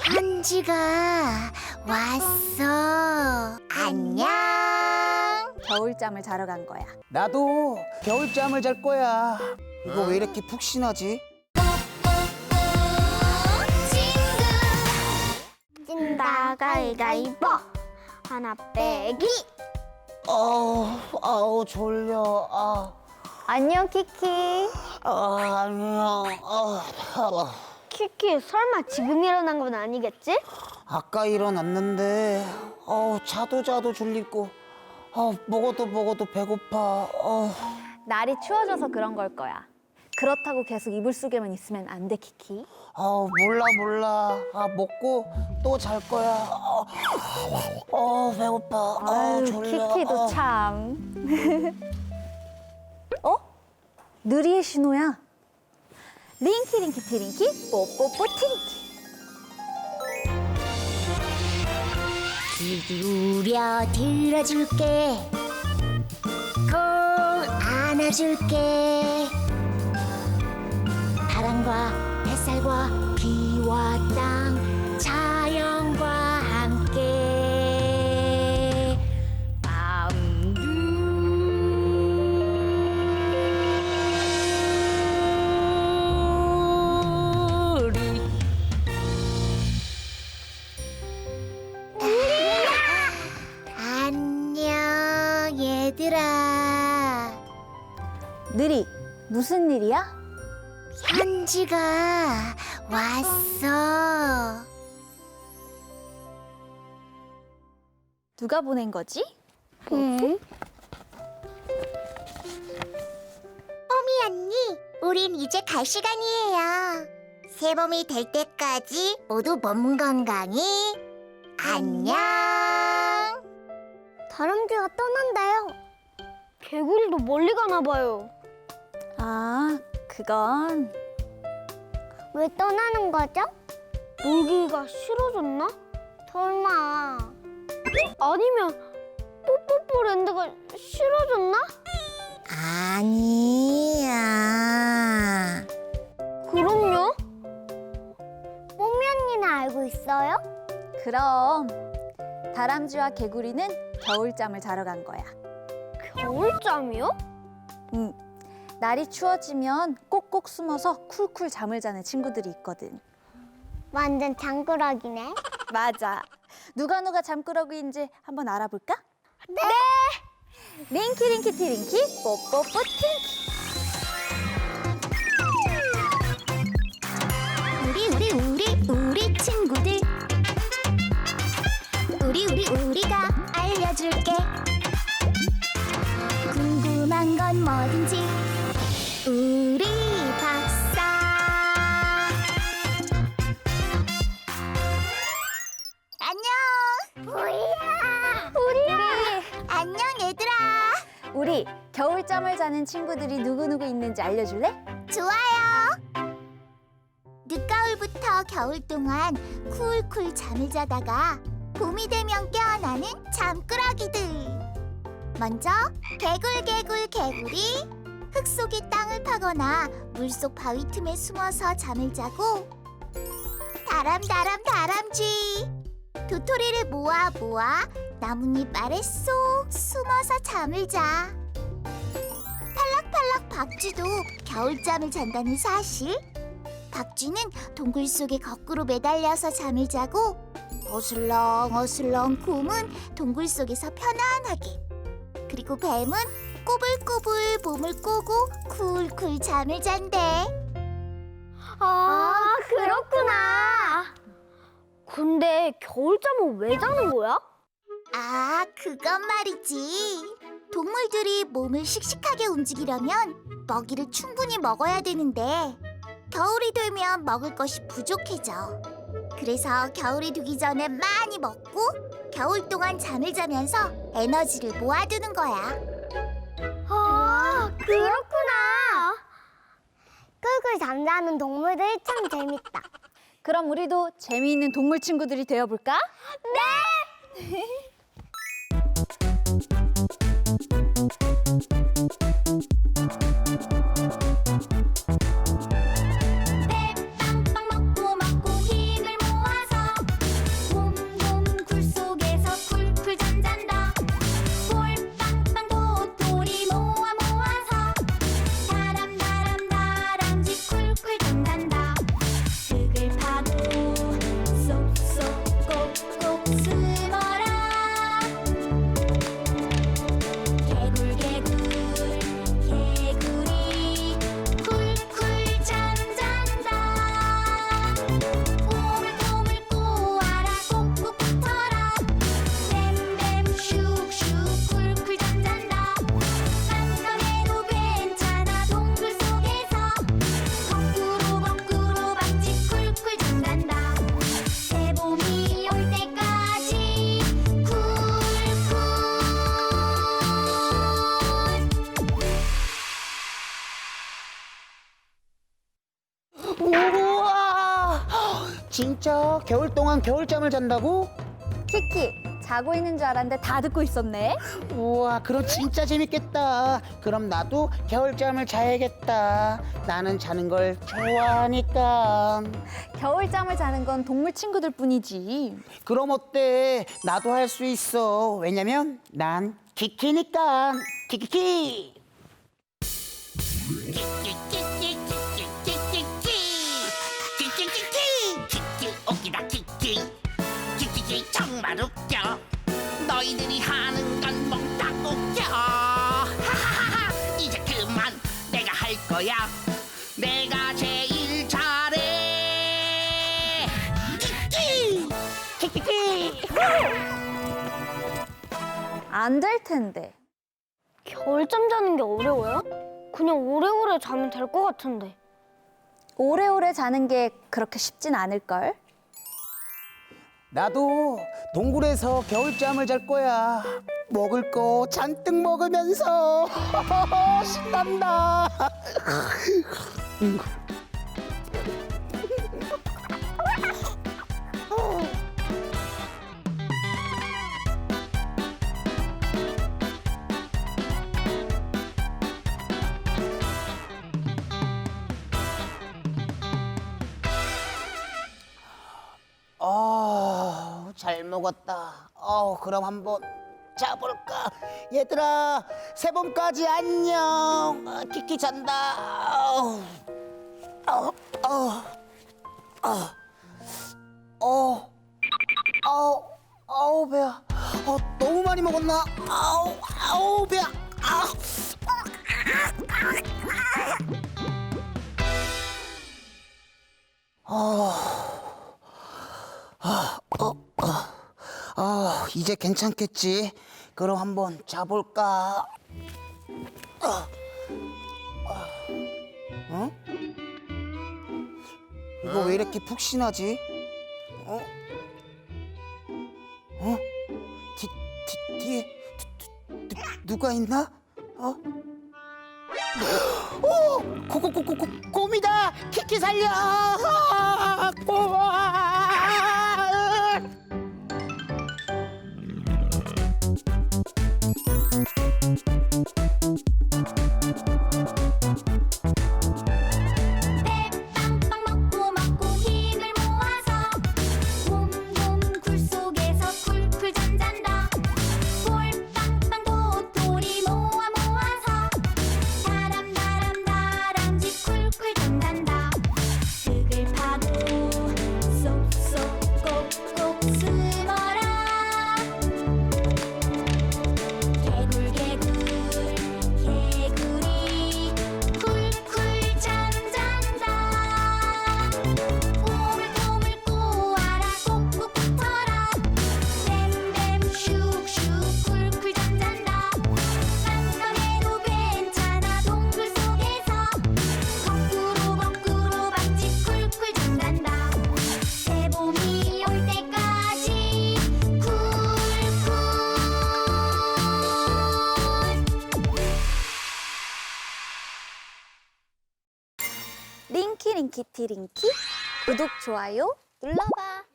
현지가 왔어. 안녕. 겨울잠을 자러 간 거야. 나도 겨울잠을 잘 거야. 이거 왜 이렇게 푹신하지? 찐다 가위가위보 하나 빼기. 아우, 아우 졸려. 아, 안녕 키키. 아 안녕. 아, 아, 키키 설마 지금 일어난 건 아니겠지? 아까 일어났는데, 어 자도 자도 졸리고, 어 먹어도 먹어도 배고파. 어. 날이 추워져서 그런 걸 거야. 그렇다고 계속 이불 속에만 있으면 안 돼, 키키. 아 몰라 몰라. 아 먹고 또 잘 거야. 어, 어 배고파. 아 아유, 졸려. 키키도 어. 참. 어? 느리의 신호야. 링키 링키 티링키 뽀뽀뽀 티링키. 귀 기울여 들어줄게. 꼭 안아줄게. 바람과 햇살과 비와 땅 느리, 무슨 일이야? 현지가 왔어. 누가 보낸 거지? 응? 뽀미 언니 우린 이제 갈 시간이에요. 새봄이 될 때까지 모두 몸 건강히. 안녕. 다람쥐가 떠난다요. 개구리도 멀리 가나 봐요 아, 그건 왜 떠나는 거죠? 놀기가 싫어졌나? 설마 아니면 뽀뽀뽀 랜드가 싫어졌나? 아니야 그럼요? 뽀미 언니는 알고 있어요? 그럼 다람쥐와 개구리는 겨울잠을 자러 간 거야. 겨울잠이요? 응. 날이 추워지면 꼭꼭 숨어서 쿨쿨 잠을 자는 친구들이 있거든. 완전 장꾸러기네 맞아. 누가 누가 잠꾸러기인지 한번 알아볼까? 네! 링키 링키 티링키 뽀뽀뽀 티링키. 우리 우리 우리 우리 친구들 우리 우리 우리가 알려줄게 궁금한 건 뭐든지 우리 겨울잠을 자는 친구들이 누구누구 있는지 알려줄래? 좋아요. 늦가을부터 겨울 동안 쿨쿨 잠을 자다가 봄이 되면 깨어나는 잠꾸러기들. 먼저 개굴개굴 개구리 흙 속의 땅을 파거나 물속 바위 틈에 숨어서 잠을 자고 다람다람 다람쥐 도토리를 모아 모아 나뭇잎 아래 쏙 숨어서 잠을 자. 팔락팔락 박쥐도 겨울잠을 잔다는 사실. 박쥐는 동굴 속에 거꾸로 매달려서 잠을 자고 어슬렁 어슬렁 곰은 동굴 속에서 편안하게 그리고 뱀은 꼬불꼬불 몸을 꼬고 쿨쿨 잠을 잔대. 아, 그렇구나. 근데 겨울잠은 왜 자는 거야? 아, 그건 말이지. 동물들이 몸을 씩씩하게 움직이려면 먹이를 충분히 먹어야 되는데 겨울이 되면 먹을 것이 부족해져. 그래서 겨울이 되기 전에 많이 먹고 겨울 동안 잠을 자면서 에너지를 모아두는 거야. 아, 그렇구나. 꿀꿀 잠자는 동물들 참 재밌다. 그럼 우리도 재미있는 동물 친구들이 되어볼까? 빵 진짜 겨울 동안 겨울잠을 잔다고? 키키, 자고 있는 줄 알았는데 다 듣고 있었네. 우와, 그럼 진짜 재밌겠다. 그럼 나도 겨울잠을 자야겠다. 나는 자는 걸 좋아하니까. 겨울잠을 자는 건 동물 친구들 뿐이지. 그럼 어때? 나도 할 수 있어. 왜냐면 난 키키니까. 키키키. 키키 너희들이 하는 건 몽땅 웃겨 하하하하 이제 그만 내가 할 거야 내가 제일 잘해 키키 키키키. 안될 텐데. 겨울잠 자는 게 어려워요? 그냥 오래오래 자면 될 것 같은데. 오래오래 자는 게 그렇게 쉽진 않을걸? 나도 동굴에서 겨울잠을 잘 거야. 먹을 거 잔뜩 먹으면서 신난다. 먹었다. 어, 그럼 한번 자볼까? 얘들아, 세 번까지 안녕. 아, 키키 잔다. 어, 어, 어, 어, 어, 어, 아우 배야. 어, 너무 많이 먹었나? 아우, 아우 배야. 아. 아, 이제 괜찮겠지? 그럼 한번 자볼까? 아, 아, 어? 이거 왜 이렇게 푹신하지? 어? 어? 뒤, 뒤, 뒤에 누, 누, 누가 있나? 어? 오! 고, 고, 고, 고, 고, 곰이다! 키키 살려! 아, 곰! 키 링키티 링키 구독 좋아요 눌러봐.